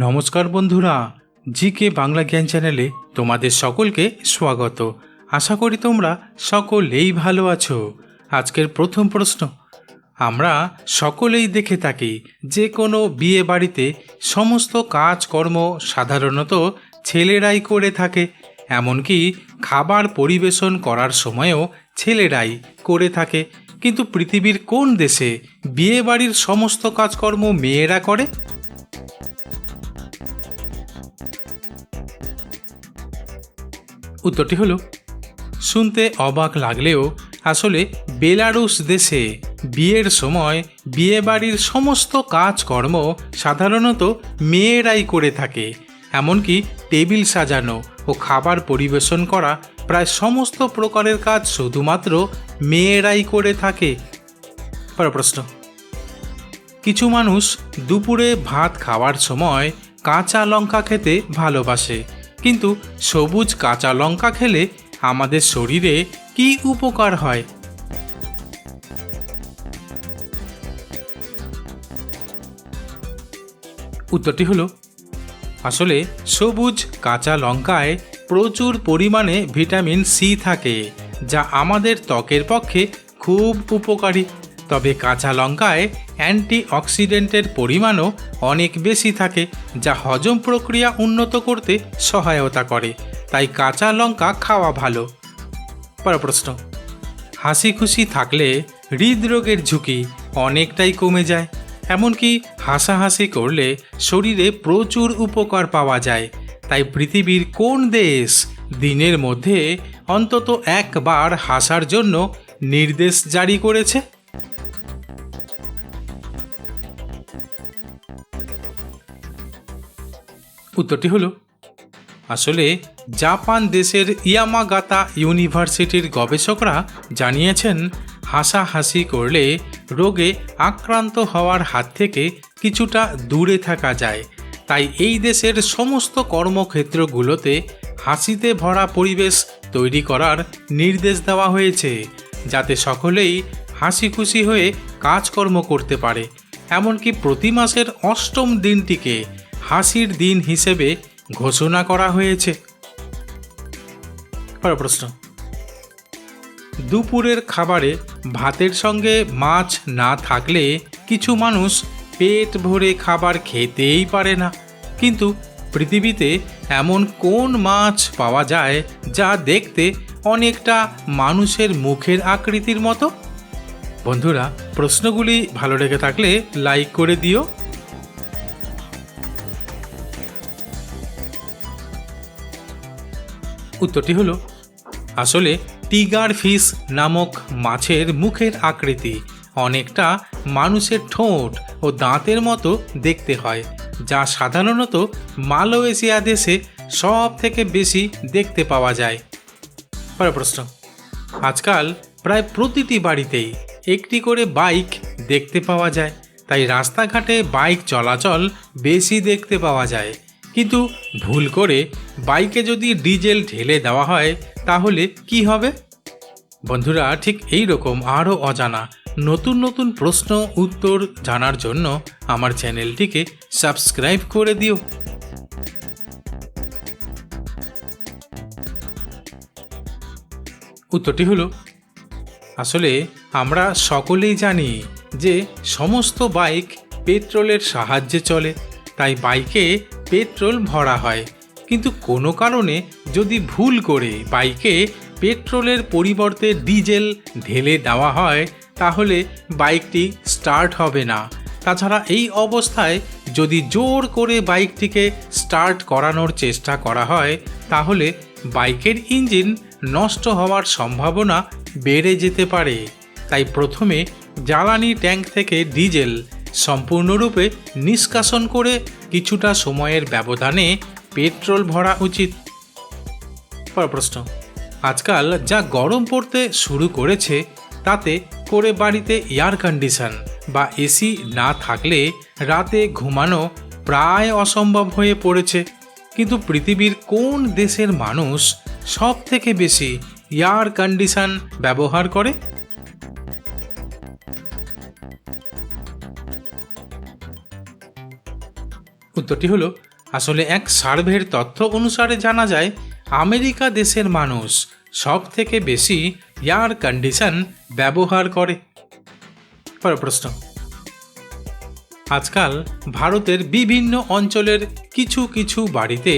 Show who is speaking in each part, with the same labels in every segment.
Speaker 1: নমস্কার বন্ধুরা জি কে বাংলা জ্ঞান চ্যানেলে তোমাদের সকলকে স্বাগত। আশা করি তোমরা সকলেই ভালো আছো। আজকের প্রথম প্রশ্ন, আমরা সকলেই দেখে থাকি যে কোনো বিয়ে বাড়িতে সমস্ত কাজকর্ম সাধারণত ছেলেরাই করে থাকে, এমনকি খাবার পরিবেশন করার সময়ও ছেলেরাই করে থাকে। কিন্তু পৃথিবীর কোন দেশে বিয়ে বাড়ির সমস্ত কাজকর্ম মেয়েরা করে? উত্তরটি হলো, শুনতে অবাক লাগলেও আসলে বেলারুশ দেশে বিয়ের সময় বিয়ে বাড়ির সমস্ত কাজকর্ম সাধারণত মেয়েরাই করে থাকে, এমনকি টেবিল সাজানো ও খাবার পরিবেশন করা প্রায় সমস্ত প্রকারের কাজ শুধুমাত্র মেয়েরাই করে থাকে। পর প্রশ্ন, কিছু মানুষ দুপুরে ভাত খাওয়ার সময় কাঁচা লঙ্কা খেতে ভালোবাসে কিন্তু সবুজ কাঁচা লঙ্কা খেলে আমাদের শরীরে কি উপকার হয়? উত্তরটি হলো, আসলে সবুজ কাঁচা লঙ্কায় প্রচুর পরিমাণে ভিটামিন সি থাকে, যা আমাদের ত্বকের পক্ষে খুব উপকারী। তবে কাঁচা লঙ্কায় অ্যান্টি অক্সিডেন্টের পরিমাণও অনেক বেশি থাকে, যা হজম প্রক্রিয়া উন্নত করতে সহায়তা করে। তাই কাঁচা লঙ্কা খাওয়া ভালো। পর প্রশ্ন। হাসি খুশি থাকলে হৃদরোগের ঝুঁকি অনেকটাই কমে যায়। এমনকি হাসাহাসি করলে শরীরে প্রচুর উপকার পাওয়া যায়। তাই পৃথিবীর কোন দেশ দিনের মধ্যে অন্তত একবার হাসার জন্য নির্দেশ জারি করেছে? উত্তরটি হলো, আসলে জাপান দেশের ইয়ামাগাতা ইউনিভার্সিটির গবেষকরা জানিয়েছেন, হাসাহাসি করলে রোগে আক্রান্ত হওয়ার হাত থেকে কিছুটা দূরে থাকা যায়। তাই এই দেশের সমস্ত কর্মক্ষেত্রগুলোতে হাসিতে ভরা পরিবেশ তৈরি করার নির্দেশ দেওয়া হয়েছে, যাতে সকলেই হাসি খুশি হয়ে কাজকর্ম করতে পারে। এমনকি প্রতি মাসের অষ্টম দিনটিকে হাসির দিন হিসেবে ঘোষণা করা হয়েছে। পরের প্রশ্ন। দুপুরের খাবারে ভাতের সঙ্গে মাছ না থাকলে কিছু মানুষ পেট ভরে খাবার খেতেই পারে না। কিন্তু পৃথিবীতে এমন কোন মাছ পাওয়া যায় যা দেখতে অনেকটা মানুষের মুখের আকৃতির মতো? বন্ধুরা, প্রশ্নগুলি ভালো লেগে থাকলে লাইক করে দিও। উত্তরটি হলো, আসলে টিগার ফিশ নামক মাছের মুখের আকৃতি অনেকটা মানুষের ঠোঁট ও দাঁতের মতো দেখতে হয়, যা সাধারণত মালয়েশিয়া দেশে সব থেকে বেশি দেখতে পাওয়া যায়। পরের প্রশ্ন, আজকাল প্রায় প্রতিটি বাড়িতেই একটি করে বাইক দেখতে পাওয়া যায়, তাই রাস্তাঘাটে বাইক চলাচল বেশি দেখতে পাওয়া যায়। কিন্তু ভুল করে বাইকে যদি ডিজেল ঢেলে দেওয়া হয়, তাহলে কি হবে? বন্ধুরা, ঠিক এই রকম আরও অজানা নতুন নতুন প্রশ্ন, উত্তর জানার জন্য আমার চ্যানেলটিকে সাবস্ক্রাইব করে দিও। উত্তরটি হলো, আসলে আমরা সকলেই জানি যে সমস্ত বাইক পেট্রোলের সাহায্যে চলে, তাই বাইকে পেট্রোল ভরা হয়। কিন্তু কোনো কারণে যদি ভুল করে বাইকে পেট্রোলের পরিবর্তে ডিজেল ঢেলে দেওয়া হয়, তাহলে বাইকটি স্টার্ট হবে না। তাছাড়া এই অবস্থায় যদি জোর করে বাইকটিকে স্টার্ট করানোর চেষ্টা করা হয়, তাহলে বাইকের ইঞ্জিন নষ্ট হওয়ার সম্ভাবনা বেড়ে যেতে পারে। তাই প্রথমে জ্বালানি ট্যাঙ্ক থেকে ডিজেল সম্পূর্ণরূপে নিষ্কাশন করে কিছুটা সময়ের ব্যবধানে পেট্রোল ভরা উচিত। পর প্রশ্ন। আজকাল যা গরম পড়তে শুরু করেছে, তাতে করে বাড়িতে এয়ার কন্ডিশন বা এসি না থাকলে রাতে ঘুমানো প্রায় অসম্ভব হয়ে পড়েছে। কিন্তু পৃথিবীর কোন দেশের মানুষ সব থেকে বেশি এয়ার কন্ডিশন ব্যবহার করে? উত্তরটি হলো, আসলে এক সার্ভের তথ্য অনুসারে জানা যায়, আমেরিকা দেশের মানুষ সব থেকে বেশি এয়ার কন্ডিশন ব্যবহার করে। পরের প্রশ্ন। আজকাল ভারতের বিভিন্ন অঞ্চলের কিছু কিছু বাড়িতে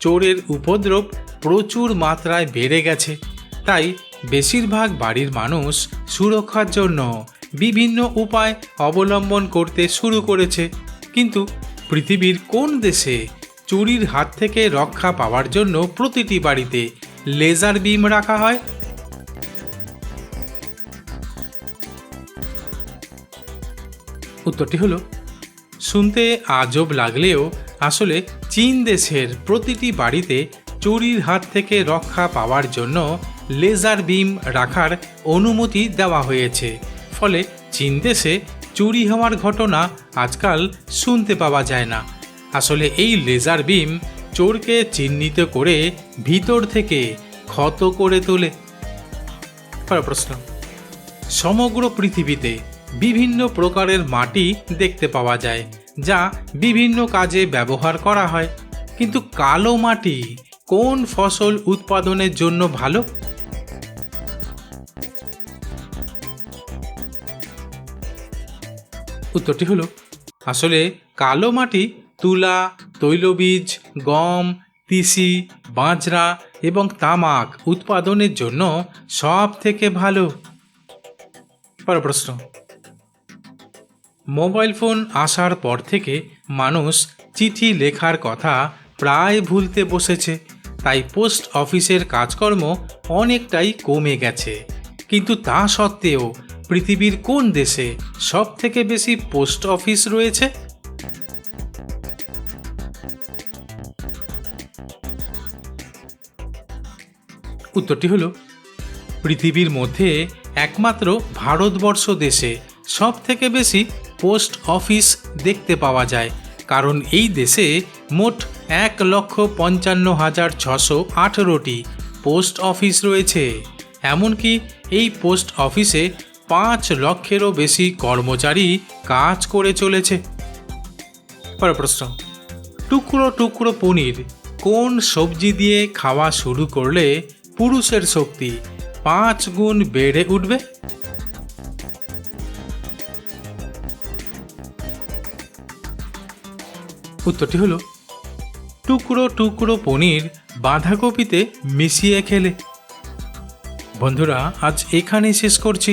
Speaker 1: চোরের উপদ্রব প্রচুর মাত্রায় বেড়ে গেছে। তাই বেশিরভাগ বাড়ির মানুষ সুরক্ষার জন্য বিভিন্ন উপায় অবলম্বন করতে শুরু করেছে। কিন্তু পৃথিবীর কোন দেশে চুরির হাত থেকে রক্ষা পাওয়ার জন্য প্রতিটি বাড়িতে লেজার বিম রাখা হয়? উত্তরটি হলো, শুনতে আজব লাগলেও আসলে চীন দেশের প্রতিটি বাড়িতে চুরির হাত থেকে রক্ষা পাওয়ার জন্য লেজার বিম রাখার অনুমতি দেওয়া হয়েছে। ফলে চীন দেশে চুরি হওয়ার ঘটনা আজকাল শুনতে পাওয়া যায় না। আসলে এই লেজার বিম চোরকে চিহ্নিত করে ভিতর থেকে ক্ষত করে তোলে। প্রশ্ন। সমগ্র পৃথিবীতে বিভিন্ন প্রকারের মাটি দেখতে পাওয়া যায়, যা বিভিন্ন কাজে ব্যবহার করা হয়। কিন্তু কালো মাটি কোন ফসল উৎপাদনের জন্য ভালো? উত্তরটি হলো, আসলে কালো মাটি তুলা, তৈলবীজ, গম, তিসি, বাজরা এবং তামাক উৎপাদনের জন্য সব থেকে ভালো। পর প্রশ্ন। মোবাইল ফোন আসার পর থেকে মানুষ চিঠি লেখার কথা প্রায় ভুলতে বসেছে, তাই পোস্ট অফিসের কাজকর্ম অনেকটাই কমে গেছে। কিন্তু তা সত্ত্বেও পৃথিবীর কোন দেশে সব থেকে বেশি পোস্ট অফিস রয়েছে? উত্তরটি হলো, পৃথিবীর মধ্যে একমাত্র ভারতবর্ষ দেশে সব থেকে বেশি পোস্ট অফিস দেখতে পাওয়া যায়, কারণ এই দেশে মোট এক লক্ষ পঞ্চান্ন হাজার ছশো আঠেরোটি পোস্ট অফিস রয়েছে। এমনকি এই পোস্ট অফিসে পাঁচ লক্ষেরও বেশি কর্মচারী কাজ করে চলেছে। পরের প্রশ্ন। টুকরো টুকরো পনির কোন সবজি দিয়ে খাওয়া শুরু করলে পুরুষের শক্তি পাঁচ গুণ বেড়ে উঠবে? উত্তরটি হলো, টুকরো টুকরো পনির বাঁধাকপিতে মিশিয়ে খেলে। বন্ধুরা, আজ এখানেই শেষ করছি।